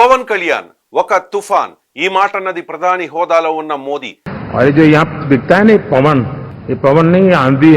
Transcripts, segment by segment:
పవన్ కళ్యాణ్ ఒక తుఫాన్. ఈ మాట అన్నది ప్రధాని హోదాలో ఉన్న మోదీ. పవన్ ఈ పవన్ ఆంధీ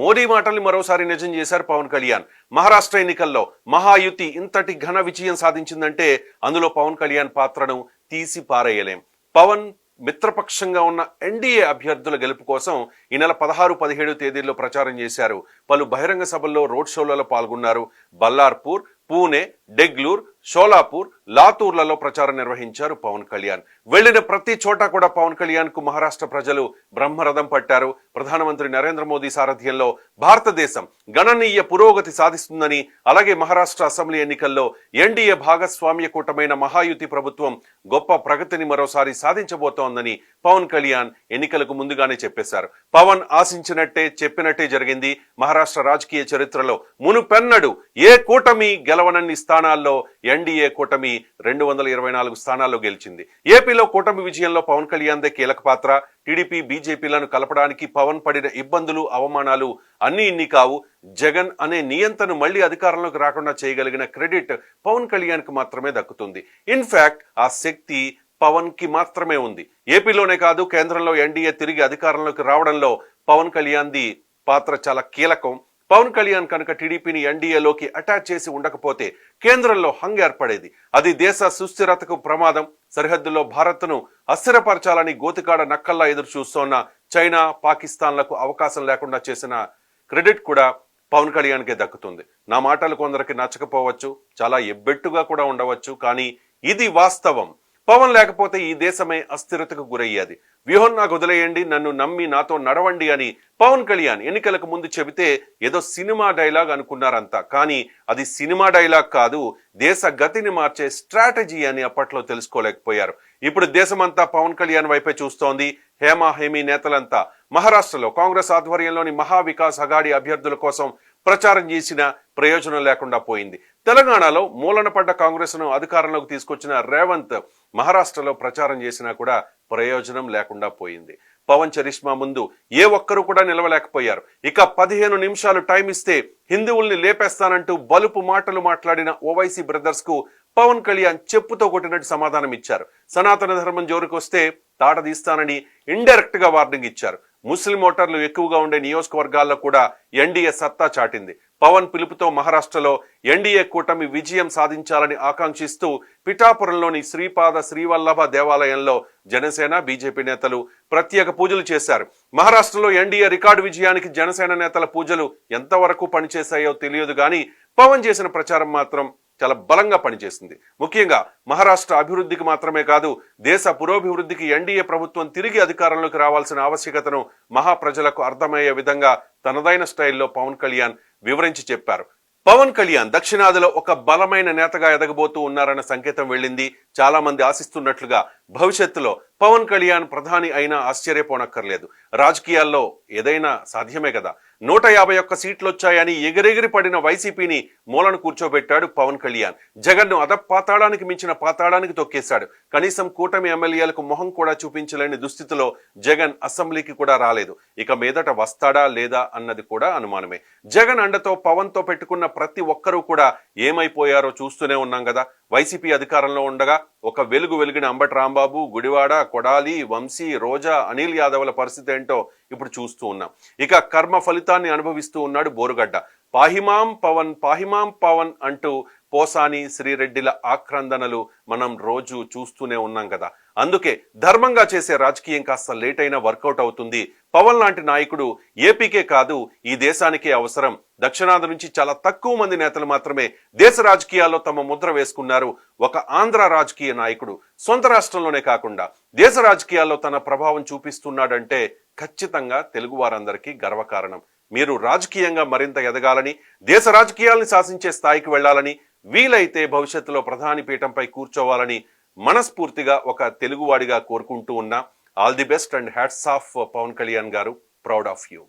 మోడీ మాటల్ని మరోసారి నిజం చేశారు పవన్ కళ్యాణ్. మహారాష్ట్ర ఎన్నికల్లో మహాయుతి ఇంతటి ఘన విజయం సాధించిందంటే అందులో పవన్ కళ్యాణ్ పాత్రను తీసి పారేయలేం. పవన్ మిత్రపక్షంగా ఉన్న ఎన్డీఏ అభ్యర్థుల గెలుపు కోసం ఈ నెల పదహారు పదిహేడు తేదీల్లో ప్రచారం చేశారు. పలు బహిరంగ సభల్లో రోడ్ షోలలో పాల్గొన్నారు బల్లార్పూర్ పూణే డెగ్లూర్ షోలాపూర్ లాతూర్లలో ప్రచారం నిర్వహించారు పవన్ కళ్యాణ్. వెళ్ళిన ప్రతి చోట కూడా పవన్ కళ్యాణ్కు మహారాష్ట్ర ప్రజలు బ్రహ్మరథం పట్టారు. ప్రధానమంత్రి నరేంద్ర మోదీ సారథ్యంలో భారతదేశం గణనీయ పురోగతి సాధిస్తుందని అలాగే మహారాష్ట్ర అసెంబ్లీ ఎన్నికల్లో ఎన్డీఏ భాగస్వామ్య కూటమైన మహాయుతి ప్రభుత్వం గొప్ప ప్రగతిని మరోసారి సాధించబోతోందని పవన్ కళ్యాణ్ ఎన్నికలకు ముందుగానే చెప్పేశారు. పవన్ ఆశించినట్టే చెప్పినట్టే జరిగింది. మహారాష్ట్ర రాజకీయ చరిత్రలో మునుపెన్నడు ఏ కూటమి గెలవనన్ని స్థానాల్లో ఎన్డీఏ కూటమి రెండు వందల ఇరవై నాలుగు స్థానాల్లో గెలిచింది. ఏపీలో కూటమి విజయంలో పవన్ కళ్యాణ్దే కీలక పాత్ర. టీడీపీ బీజేపీలను కలపడానికి పవన్ పడిన ఇబ్బందులు అవమానాలు అన్ని ఇన్ని కావు. జగన్ అనే నియంతను మళ్ళీ అధికారంలోకి రాకుండా చేయగలిగిన క్రెడిట్ పవన్ కళ్యాణ్కి మాత్రమే దక్కుతుంది. ఇన్ఫాక్ట్ ఆ శక్తి పవన్కి మాత్రమే ఉంది. ఏపీలోనే కాదు కేంద్రంలో ఎన్డీఏ తిరిగి అధికారంలోకి రావడంలో పవన్ కళ్యాణ్ది పాత్ర చాలా కీలకం. పవన్ కళ్యాణ్ కనుక టీడీపీని ఎన్డీఏలోకి అటాచ్ చేసి ఉండకపోతే కేంద్రంలో హంగ్ ఏర్పడేది అది దేశ సుస్థిరతకు ప్రమాదం. సరిహద్దుల్లో భారత్ను అస్థిరపరచాలని గోతికాడ నక్కల్లా ఎదురు చూస్తోన్న చైనా పాకిస్తాన్లకు అవకాశం లేకుండా చేసిన క్రెడిట్ కూడా పవన్ కళ్యాణ్కే దక్కుతుంది. నా మాటలు కొందరికి నచ్చకపోవచ్చు చాలా ఎబ్బెట్టుగా కూడా ఉండవచ్చు కానీ ఇది వాస్తవం. పవన్ లేకపోతే ఈ దేశమే అస్థిరతకు గురయ్యేది. వ్యూహం నాకు వదిలేయండి నన్ను నమ్మి నాతో నడవండి అని పవన్ కళ్యాణ్ ఎన్నికలకు ముందు చెబితే ఏదో సినిమా డైలాగ్ అనుకున్నారంతా. కానీ అది సినిమా డైలాగ్ కాదు దేశ గతిని మార్చే స్ట్రాటజీ అని అప్పట్లో తెలుసుకోలేకపోయారు. ఇప్పుడు దేశమంతా పవన్ కళ్యాణ్ వైపే చూస్తోంది. హేమా హేమీ నేతలంతా. మహారాష్ట్రలో కాంగ్రెస్ ఆధ్వర్యంలోని మహావికాస్ అఘాడి అభ్యర్థుల కోసం ప్రచారం చేసిన ప్రయోజనం లేకుండా పోయింది. తెలంగాణలో మూలన పడ్డ కాంగ్రెస్ను అధికారంలోకి తీసుకొచ్చిన రేవంత్ మహారాష్ట్రలో ప్రచారం చేసినా కూడా ప్రయోజనం లేకుండా పోయింది. పవన్ చరిష్మా ముందు ఏ ఒక్కరు కూడా నిలవలేకపోయారు. ఇక పదిహేను నిమిషాలు టైం ఇస్తే హిందువుల్ని లేపేస్తానంటూ బలుపు మాటలు మాట్లాడిన ఓవైసీ బ్రదర్స్కు పవన్ కళ్యాణ్ చెప్పుతో కొట్టినట్టు సమాధానం ఇచ్చారు. సనాతన ధర్మం జోలికి వస్తే తాట తీస్తానని ఇండైరెక్ట్గా వార్నింగ్ ఇచ్చారు. ముస్లిం ఓటర్లు ఎక్కువగా ఉండే నియోజకవర్గాల్లో కూడా ఎన్డీఏ సత్తా చాటింది. పవన్ పిలుపుతో మహారాష్ట్రలో ఎన్డీఏ కూటమి విజయం సాధించాలని ఆకాంక్షిస్తూ పిఠాపురంలోని శ్రీపాద శ్రీవల్లభ దేవాలయంలో జనసేన బీజేపీ నేతలు ప్రత్యేక పూజలు చేశారు. మహారాష్ట్రలో ఎన్డీఏ రికార్డు విజయానికి జనసేన నేతల పూజలు ఎంతవరకు పనిచేశాయో తెలియదు కానీ పవన్ చేసిన ప్రచారం మాత్రం చాలా బలంగా పనిచేసింది. ముఖ్యంగా మహారాష్ట్ర అభివృద్ధికి మాత్రమే కాదు దేశ పురోభివృద్ధికి ఎన్డీఏ ప్రభుత్వం తిరిగి అధికారంలోకి రావాల్సిన ఆవశ్యకతను మహాప్రజలకు అర్థమయ్యే విధంగా తనదైన స్టైల్లో పవన్ కళ్యాణ్ వివరించి చెప్పారు. పవన్ కళ్యాణ్ దక్షిణాదిలో ఒక బలమైన నేతగా ఎదగబోతూ ఉన్నారన్న సంకేతం వెళ్ళింది. చాలా మంది ఆశిస్తున్నట్లుగా భవిష్యత్తులో పవన్ కళ్యాణ్ ప్రధాని అయినా ఆశ్చర్యపోనక్కర్లేదు. రాజకీయాల్లో ఏదైనా సాధ్యమే కదా. నూట యాభై ఒక్క సీట్లు వచ్చాయని ఎగిరెగిరి పడిన వైసీపీని మూలను కూర్చోబెట్టాడు పవన్ కళ్యాణ్. జగన్ను అధపాతాళానికి మించిన పాతాళానికి తొక్కేశాడు. కనీసం కూటమి ఎమ్మెల్యేలకు మొహం కూడా చూపించలేని దుస్థితిలో జగన్ అసెంబ్లీకి కూడా రాలేదు. ఇక మీదట వస్తాడా లేదా అన్నది కూడా అనుమానమే. జగన్ అండతో పవన్తో పెట్టుకున్న ప్రతి ఒక్కరూ కూడా ఏమైపోయారో చూస్తూనే ఉన్నాం కదా. వైసీపీ అధికారంలో ఉండగా ఒక వెలుగు వెలిగిన అంబటి రాంబాబు గుడివాడ కొడాలి వంశీ రోజా అనిల్ యాదవ్ల పరిస్థితి ఏంటో ఇప్పుడు చూస్తూ ఉన్నాం. ఇక కర్మ ఫలితాన్ని అనుభవిస్తూ ఉన్నాడు బోరుగడ్డ. పాహిమాం పవన్ పాహిమాం పవన్ అంటూ పోసాని శ్రీరెడ్డిల ఆక్రందనలు మనం రోజు చూస్తూనే ఉన్నాం కదా. అందుకే ధర్మంగా చేసే రాజకీయం కాస్త లేట్ అయినా వర్కౌట్ అవుతుంది. పవన్ లాంటి నాయకుడు ఏపీకే కాదు ఈ దేశానికే అవసరం. దక్షిణాది నుంచి చాలా తక్కువ మంది నేతలు మాత్రమే దేశ రాజకీయాల్లో తమ ముద్ర వేసుకున్నారు. ఒక ఆంధ్ర రాజకీయ నాయకుడు సొంత రాష్ట్రంలోనే కాకుండా దేశ రాజకీయాల్లో తన ప్రభావం చూపిస్తున్నాడంటే ఖచ్చితంగా తెలుగు వారందరికీ గర్వకారణం. మీరు రాజకీయంగా మరింత ఎదగాలని దేశ రాజకీయాల్ని శాసించే స్థాయికి వెళ్ళాలని వీలైతే భవిష్యత్తులో ప్రధాని పీఠంపై కూర్చోవాలని మనస్ఫూర్తిగా ఒక తెలుగువాడిగా కోరుకుంటూ ఉన్నా. All the best and hats off Pawan Kalyan గారు. Proud of you